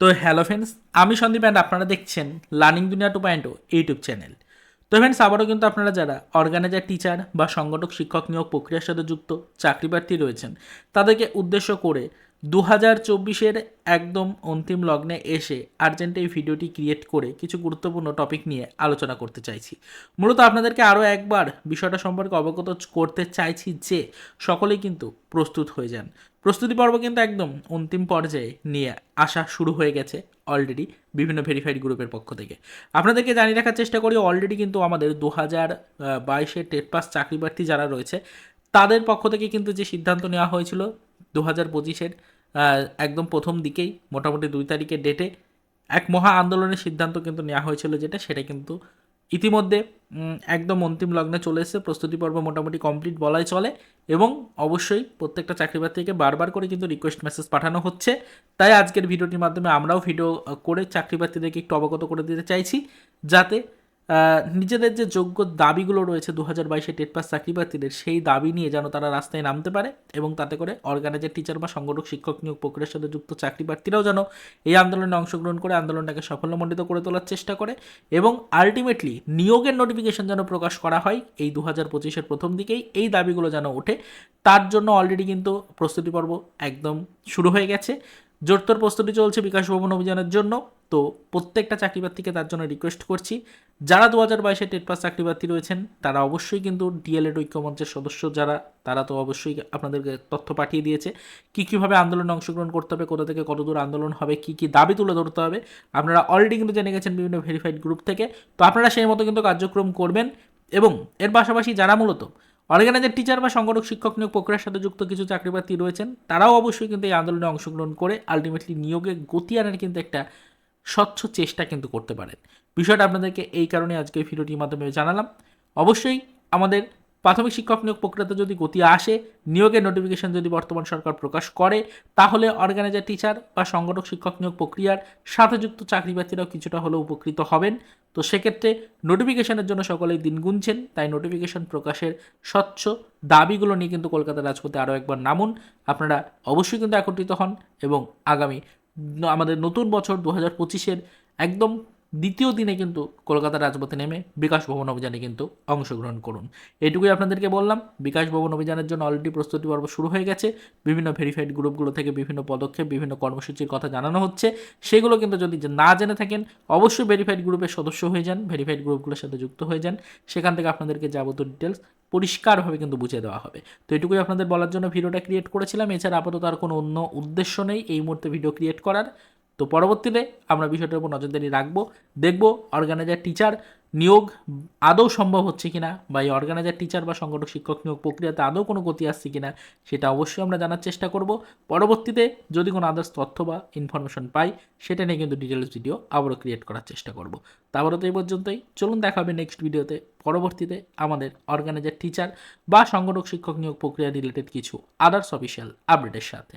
তো hello friends আমি Sandeep and আপনারা দেখছেন learning Duniya two point YouTube channel তো ফ্রেন্ডস আবারও কিন্তু আপনারা যারা অর্গানাইজার টিচার বা সংগঠক, শিক্ষক নিয়োগ প্রক্রিয়ার সাথে যুক্ত চাকরি প্রার্থী রয়েছেন, তাদেরকে উদ্দেশ্য করে দু হাজার চব্বিশের একদম অন্তিম লগ্নে এসে আর্জেন্ট এই ভিডিওটি ক্রিয়েট করে কিছু গুরুত্বপূর্ণ টপিক নিয়ে আলোচনা করতে চাইছি। মূলত আপনাদেরকে আরও একবার বিষয়টা সম্পর্কে অবগত করতে চাইছি যে, সকলেই কিন্তু প্রস্তুত হয়ে যান। প্রস্তুতি পর্ব কিন্তু একদম অন্তিম পর্যায়ে নিয়ে আসা শুরু হয়ে গেছে অলরেডি বিভিন্ন ভেরিফাইড গ্রুপের পক্ষ থেকে। আপনাদেরকে জানিয়ে রাখার চেষ্টা করি অলরেডি কিন্তু আমাদের দু হাজার বাইশের টেট পাস চাকরি প্রার্থী যারা রয়েছে, তাদের পক্ষ থেকে কিন্তু যে সিদ্ধান্ত নেওয়া হয়েছিল দু হাজার পঁচিশের একদম প্রথম দিকেই, মোটামুটি দুই তারিখের ডেটে এক মহা আন্দোলনের সিদ্ধান্ত কিন্তু নেওয়া হয়েছিল যেটা, সেটা কিন্তু ইতিমধ্যে একদম অন্তিম লগ্নে চলে এসেছে। প্রস্তুতি পর্ব মোটামুটি কমপ্লিট বলাই চলে এবং অবশ্যই প্রত্যেকটা চাকরি প্রার্থীকে বারবার করে কিন্তু রিকোয়েস্ট মেসেজ পাঠানো হচ্ছে। তাই আজকের ভিডিওটির মাধ্যমে আমরাও ভিডিও করে চাকরি প্রার্থীদেরকে একটু অবগত করে দিতে চাইছি, যাতে নিজেদের যে যোগ্য দাবিগুলো রয়েছে দু হাজার বাইশে টেট পাস চাকরি প্রার্থীদের সেই দাবি নিয়ে যেন তারা রাস্তায় নামতে পারে এবং তাতে করে অর্গানাইজার টিচার বা সংগঠক, শিক্ষক নিয়োগ প্রক্রিয়ার সাথে যুক্ত চাকরি প্রার্থীরাও যেন এই আন্দোলনে অংশগ্রহণ করে, আন্দোলনটাকে সাফল্যমণ্ডিত করে তোলার চেষ্টা করে এবং আলটিমেটলি নিয়োগের নোটিফিকেশন যেন প্রকাশ করা হয় এই দু হাজার পঁচিশের প্রথম দিকেই, এই দাবিগুলো যেন ওঠে। তার জন্য অলরেডি কিন্তু প্রস্তুতি পর্ব একদম শুরু হয়ে গেছে। জোরতর প্রস্তুতি চলছে বিকাশ ভবন অভিযানের জন্য। তো প্রত্যেকটা চাকরি প্রার্থীকে তার জন্য রিকোয়েস্ট করছি। যারা দু হাজার বাইশে টেট পাস চাকরি প্রার্থী রয়েছেন, তারা অবশ্যই কিন্তু ডিএলএড ঐক্যমঞ্চের সদস্য যারা, তারা তো অবশ্যই আপনাদেরকে তথ্য পাঠিয়ে দিয়েছে। কী কীভাবে আন্দোলনে অংশগ্রহণ করতে হবে, কোথা থেকে কতদূর আন্দোলন হবে, কী কী দাবি তুলে ধরতে হবে, আপনারা অলরেডি কিন্তু জেনে গেছেন বিভিন্ন ভেরিফাইড গ্রুপ থেকে। তো আপনারা সেই মতো কিন্তু কার্যক্রম করবেন এবং এর পাশাপাশি যারা মূলত অর্গানাইজার টিচার বা সংগঠক, শিক্ষক নিয়োগ প্রক্রিয়ার সাথে যুক্ত কিছু চাকরি প্রার্থী রয়েছেন, তারাও অবশ্যই কিন্তু এই আন্দোলনে অংশগ্রহণ করে আলটিমেটলি নিয়োগে গতি আনার কিন্তু একটা স্বচ্ছ চেষ্টা কিন্তু করতে পারেন। বিষয়টা আপনাদেরকে এই কারণে আজকে ভিডিওটির মাধ্যমে জানালাম। অবশ্যই আমাদের প্রাথমিক শিক্ষক নিয়োগ প্রক্রিয়াতে যদি গতি আসে, নিয়োগের নোটিফিকেশন যদি বর্তমান সরকার প্রকাশ করে, তাহলে অর্গানাইজার টিচার বা সংগঠক শিক্ষক নিয়োগ প্রক্রিয়ার সাথে যুক্ত চাকরি প্রার্থীরাও কিছুটা হলেও উপকৃত হবেন। তো সেক্ষেত্রে নোটিফিকেশনের জন্য সকলেই দিন গুনছেন, তাই নোটিফিকেশন প্রকাশের স্বচ্ছ দাবিগুলো নিয়ে কিন্তু কলকাতা রাজপথে আরও একবার নামুন। আপনারা অবশ্যই কিন্তু একত্রিত হন এবং আগামী আমাদের নতুন বছর দু হাজার পঁচিশের একদম দ্বিতীয় দিনে কিন্তু কলকাতা রাজপথে নেমে বিকাশ ভবন অভিযানে কিন্তু অংশগ্রহণ করুন। এটুকুই আপনাদেরকে বললাম। বিকাশ ভবন অভিযানের জন্য অলরেডি প্রস্তুতি পর্ব শুরু হয়ে গেছে। বিভিন্ন ভেরিফাইড গ্রুপগুলো থেকে বিভিন্ন পদক্ষেপ, বিভিন্ন কর্মসূচির কথা জানানো হচ্ছে। সেগুলো কিন্তু যদি না জেনে থাকেন, অবশ্যই ভেরিফাইড গ্রুপের সদস্য হয়ে যান। ভেরিফাইড গ্রুপগুলোর সাথে যুক্ত হয়ে যান। সেখান থেকে আপনাদেরকে যাবতীয় ডিটেলস পরিষ্কারভাবে কিন্তু বুঝে দেওয়া হবে। তো এটুকুই আপনাদের বলার জন্য ভিডিওটা ক্রিয়েট করেছিলাম। এছাড়া আপাতত আর কোনো অন্য উদ্দেশ্য নেই। এই মুহূর্তে ভিডিও ক্রিয়েট করার। তো পরবর্তীতে আমরা বিষয়টার উপর নজরদারি রাখব, দেখব অর্গানাইজার টিচার নিয়োগ আদৌ সম্ভব হচ্ছে কিনা বা এই অর্গানাইজার টিচার বা সংগঠক শিক্ষক নিয়োগ প্রক্রিয়াতে আদৌ কোনো গতি আসছে কিনা সেটা অবশ্যই আমরা জানার চেষ্টা করব। পরবর্তীতে যদি কোনো আদার্স তথ্য বা ইনফরমেশন পাই, সেটা নিয়ে কিন্তু ডিটেলস ভিডিও আবারও ক্রিয়েট করার চেষ্টা করব। তারপরে তো এই পর্যন্তই, চলুন দেখা হবে নেক্সট ভিডিওতে পরবর্তীতে আমাদের অর্গানাইজার টিচার বা সংগঠক শিক্ষক নিয়োগ প্রক্রিয়া রিলেটেড কিছু আদার্স অফিসিয়াল আপডেটের সাথে।